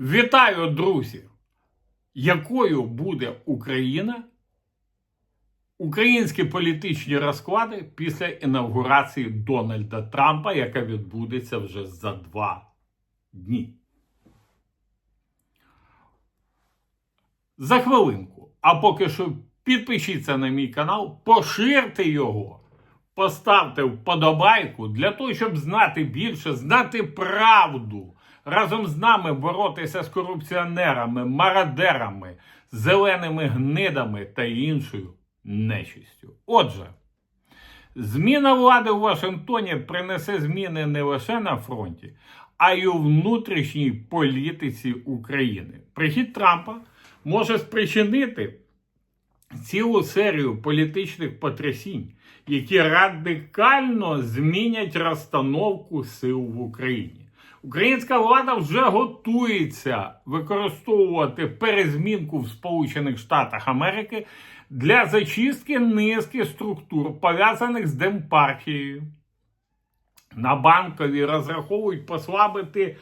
Вітаю, друзі! Якою буде Україна? Українські політичні розклади після інавгурації Дональда Трампа, яка відбудеться вже за два дні. За хвилинку. А поки що підпишіться на мій канал, поширте його, поставте вподобайку для того, щоб знати більше, знати правду. Разом з нами боротися з корупціонерами, мародерами, зеленими гнидами та іншою нечистю. Отже, зміна влади у Вашингтоні принесе зміни не лише на фронті, а й у внутрішній політиці України. Прихід Трампа може спричинити цілу серію політичних потрясінь, які радикально змінять розстановку сил в Україні. Українська влада вже готується використовувати перезмінку в Сполучених Штатах Америки для зачистки низки структур, пов'язаних з демпартією. На банкові розраховують послабити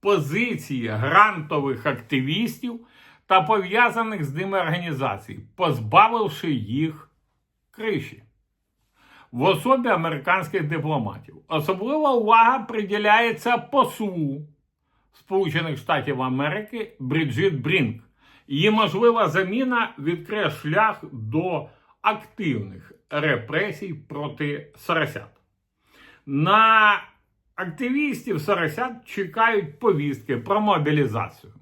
позиції грантових активістів та пов'язаних з ними організацій, позбавивши їх криші в особі американських дипломатів. Особлива увага приділяється послу Сполучених Штатів Америки Бріджит Брінк. Її можлива заміна відкриє шлях до активних репресій проти соросят. На активістів соросят чекають повістки про мобілізацію.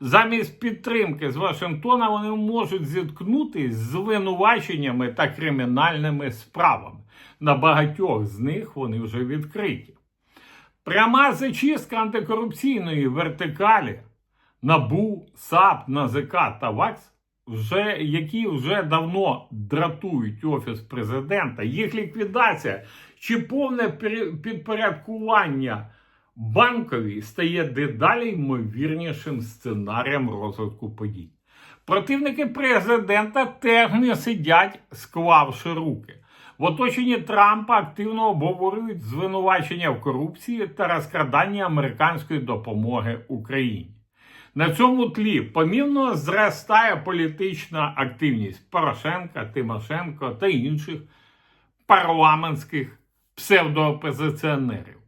Замість підтримки з Вашингтона вони можуть зіткнутися з звинуваченнями та кримінальними справами. На багатьох з них вони вже відкриті. Пряма зачистка антикорупційної вертикалі НАБУ, САП, НАЗК та ВАКС, вже, які вже давно дратують Офіс президента, їх ліквідація чи повне підпорядкування банковій стає дедалі ймовірнішим сценарієм розвитку подій. Противники президента теж не сидять, склавши руки. В оточенні Трампа активно обговорюють звинувачення в корупції та розкрадання американської допомоги Україні. На цьому тлі помівно зростає політична активність Порошенка, Тимошенко та інших парламентських псевдоопозиціонерів.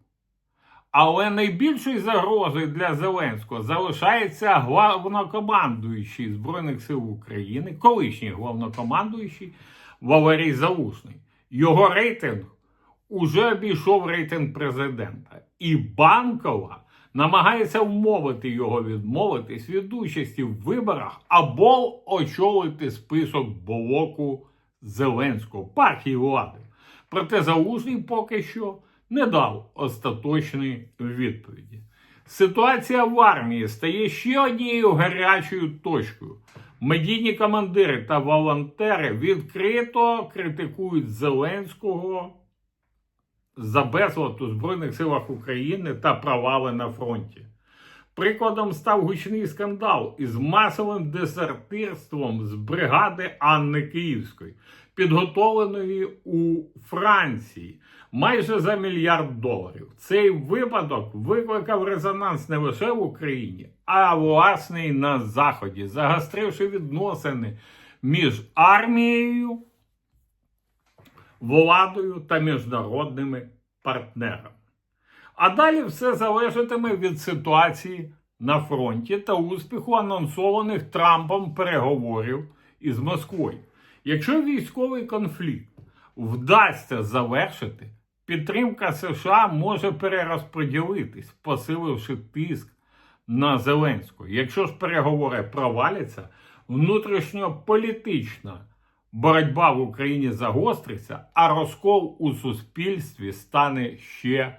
Але найбільшою загрозою для Зеленського залишається главнокомандуючий Збройних сил України, колишній главнокомандуючий Валерій Залужний. Його рейтинг уже обійшов рейтинг президента. І банкова намагається вмовити його відмовитись від участі в виборах або очолити список блоку Зеленського партії влади. Проте Залужний поки що не дав остаточної відповіді. Ситуація в армії стає ще однією гарячою точкою. Медійні командири та волонтери відкрито критикують Зеленського за безлад у Збройних силах України та провали на фронті. Прикладом став гучний скандал із масовим дезертирством з бригади Анни Київської, підготовленої у Франції майже за мільярд доларів. Цей випадок викликав резонанс не лише в Україні, а власне й на Заході, загостривши відносини між армією, владою та міжнародними партнерами. А далі все залежатиме від ситуації на фронті та успіху анонсованих Трампом переговорів із Москвою. Якщо військовий конфлікт вдасться завершити, підтримка США може перерозподілитись, посиливши тиск на Зеленського. Якщо ж переговори проваляться, внутрішньополітична боротьба в Україні загостриться, а розкол у суспільстві стане ще